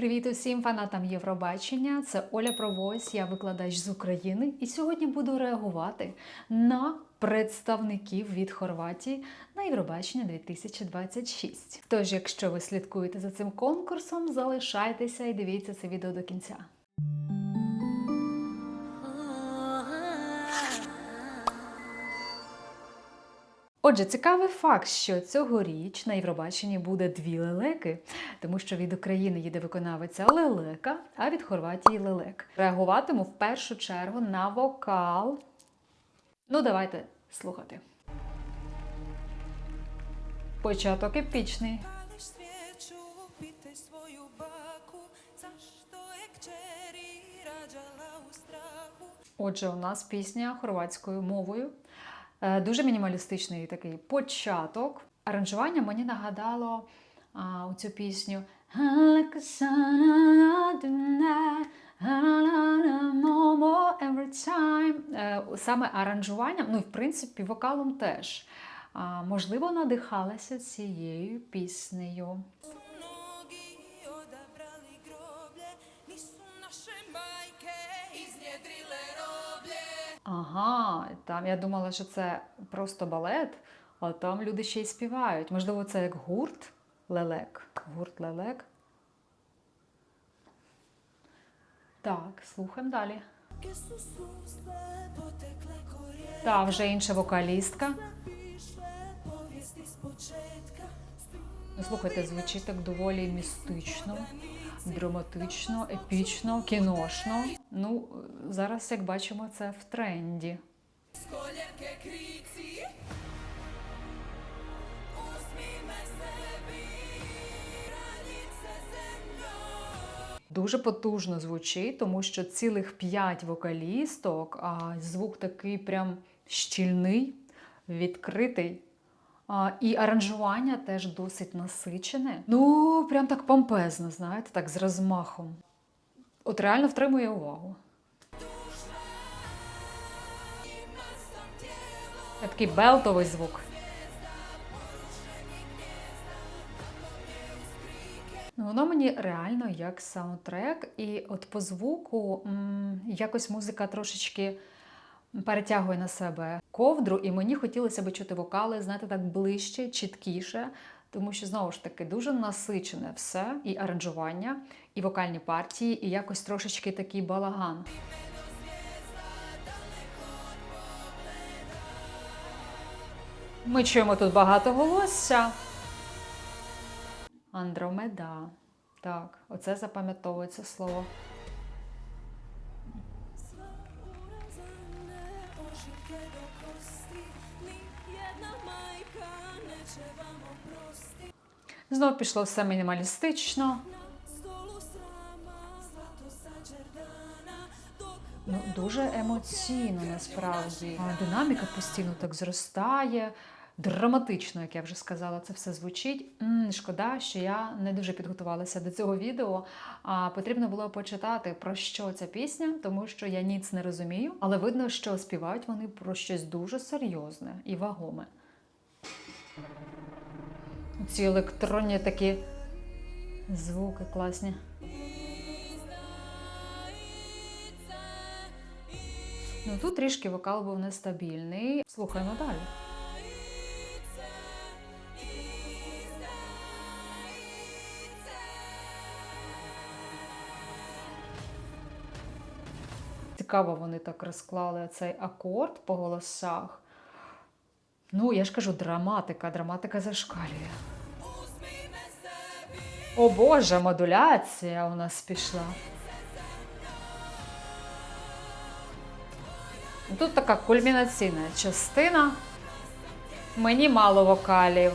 Привіт усім фанатам Євробачення. Це Оля Провось, я викладач з України, і сьогодні буду реагувати на представників від Хорватії на Євробачення 2026. Тож, якщо ви слідкуєте за цим конкурсом, залишайтеся і дивіться це відео до кінця. Отже, цікавий факт, що цьогоріч на Євробаченні буде дві лелеки, тому що від України їде виконавиця лелека, а від Хорватії лелек. Реагуватиму в першу чергу на вокал. Ну, давайте слухати. Початок епічний. Отже, у нас пісня хорватською мовою. Е, Дуже мінімалістичний такий початок. Аранжування мені нагадало а, у цю пісню. Every time. Е, Саме аранжуванням, ну і в принципі вокалом теж. Можливо, надихалася цією піснею. Ага, там я думала, що це просто балет, а там люди ще й співають. Можливо, це як гурт лелек. Гурт лелек. Так, слухаємо далі. Та вже інша вокалістка. Ну, слухайте, звучить так доволі містично, драматично, епічно, кіношно. Ну, зараз, як бачимо, це в тренді. Дуже потужно звучить, тому що цілих п'ять вокалісток, а звук такий прям щільний, відкритий. І аранжування теж досить насичене. Ну, прям так помпезно, знаєте, так з розмахом. От реально втримує увагу. Такий белтовий звук. Ну, воно мені реально як саундтрек, і от по звуку м, якось музика трошечки перетягує на себе ковдру, і мені хотілося би чути вокали, знаєте, так ближче, чіткіше, тому що знову ж таки дуже насичене все, і аранжування, і вокальні партії, і якось трошечки такий балаган. Ми чуємо тут багато голосся. Андромеда. Так, оце запам'ятовується слово. Oživke do ні єдна майка, не neće vam oprosti Знов пішло все мінімалістично. Ну, дуже емоційно насправді. Динаміка постійно так зростає. Драматично, як я вже сказала, це все звучить. шкода, що я не дуже підготувалася до цього відео. А потрібно було почитати про що ця пісня, тому що я ніц не розумію. Але видно, що співають вони про щось дуже серйозне і вагоме. Ці електронні такі звуки класні. Ну тут трішки вокал був нестабільний. Слухаємо далі. Цікаво, вони так розклали цей акорд по голосах. Ну, я ж кажу, драматика, драматика зашкалює. О Боже, модуляція у нас пішла. Тут така кульмінаційна частина. Мені мало вокалів.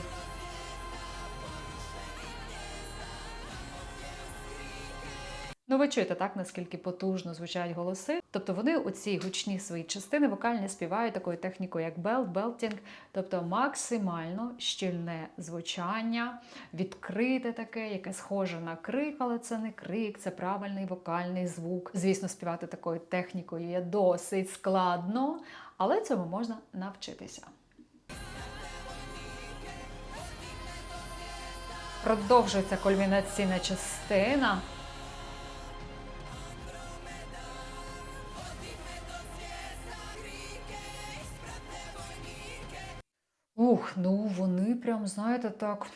Ну, ви чуєте так, наскільки потужно звучать голоси. Тобто вони оці гучні свої частини вокальні співають такою технікою, як белт, белтінг, тобто максимально щільне звучання, відкрите таке, яке схоже на крик, але це не крик, це правильний вокальний звук. Звісно, співати такою технікою є досить складно, але цьому можна навчитися. Продовжується кульмінаційна частина. Ух, ну вони прям, знаєте, так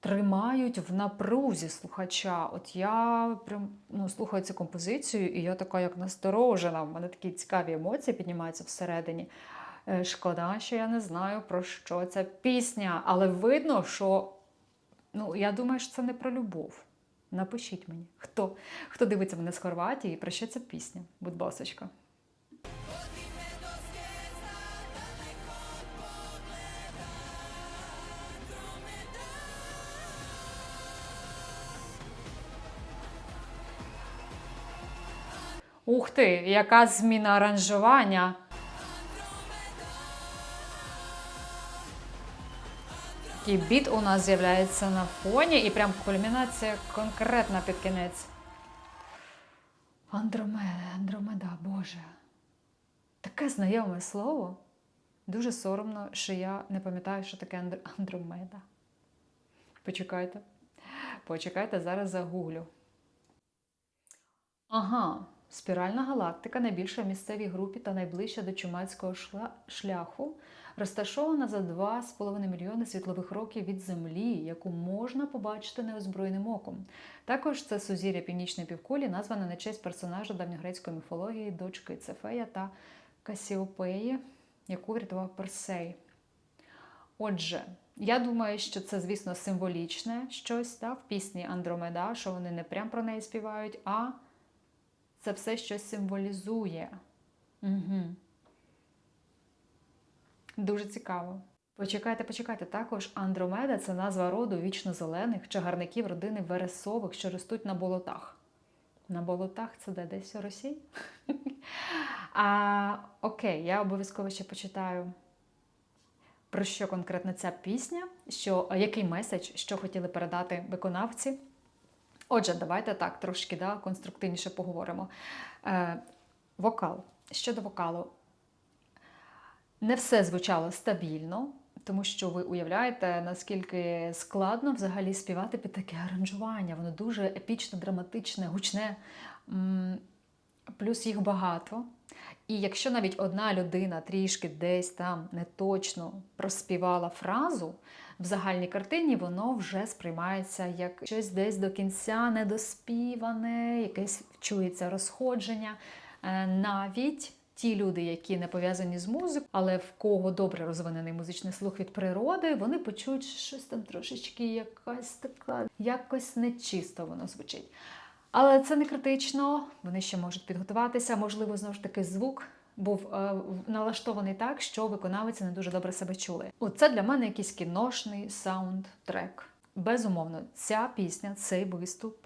тримають в напрузі слухача. От я прям ну, слухаю цю композицію, і я така як насторожена. В мене такі цікаві емоції піднімаються всередині. Е, Шкода, що я не знаю, про що ця пісня, але видно, що ну, я думаю, що це не про любов. Напишіть мені, хто, хто дивиться мене з Хорватії, про що ця пісня, будь ласочка. Ух ти, яка зміна аранжування. Такий біт у нас з'являється на фоні, і прям кульмінація конкретна під кінець. Андромеда, Андромеда, Боже. Таке знайоме слово. Дуже соромно, що я не пам'ятаю, що таке Андр- Андромеда. Почекайте. Почекайте, зараз загуглю. Ага, спіральна галактика найбільша в місцевій групі та найближча до чумацького шляху, розташована за 2,5 мільйони світлових років від Землі, яку можна побачити неозброєним оком. Також це сузір'я північної півкулі, назване на честь персонажа давньогрецької міфології, дочки Цефея та Касіопеї, яку врятував Персей. Отже, я думаю, що це, звісно, символічне щось та, в пісні Андромеда, що вони не прям про неї співають, а це все щось символізує. Угу. Дуже цікаво. Почекайте, почекайте. Також Андромеда це назва роду вічно-зелених чагарників родини Вересових, що ростуть на болотах. На болотах це де десь у Росії? а, окей, я обов'язково ще почитаю. Про що конкретно ця пісня, що, який меседж, що хотіли передати виконавці. Отже, давайте так трошки да, конструктивніше поговоримо. Е, вокал. Щодо вокалу, не все звучало стабільно, тому що ви уявляєте, наскільки складно взагалі співати під таке аранжування. Воно дуже епічне, драматичне, гучне, плюс їх багато. І якщо навіть одна людина трішки десь там неточно проспівала фразу, в загальній картині воно вже сприймається як щось десь до кінця недоспіване, якесь чується розходження. Е, Навіть ті люди, які не пов'язані з музикою, але в кого добре розвинений музичний слух від природи, вони почують що щось там трошечки якась така, якось нечисто воно звучить. Але це не критично, вони ще можуть підготуватися. Можливо, знову ж таки, звук був е, налаштований так, що виконавці не дуже добре себе чули. Оце для мене якийсь кіношний саундтрек. Безумовно, ця пісня, цей виступ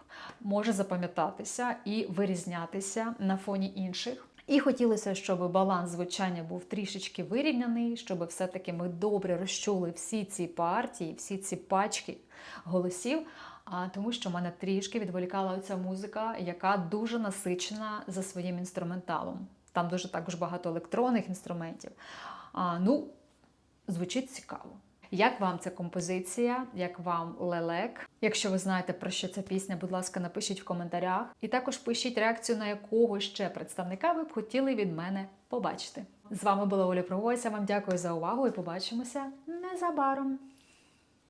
може запам'ятатися і вирізнятися на фоні інших. І хотілося, щоб баланс звучання був трішечки вирівняний, щоб все-таки ми добре розчули всі ці партії, всі ці пачки голосів. А тому, що мене трішки відволікала оця музика, яка дуже насичена за своїм інструменталом. Там дуже також багато електронних інструментів. А, ну, звучить цікаво. Як вам ця композиція? Як вам лелек? Якщо ви знаєте про що ця пісня, будь ласка, напишіть в коментарях. І також пишіть реакцію, на якого ще представника ви б хотіли від мене побачити. З вами була Оля Провойся. Вам дякую за увагу і побачимося незабаром.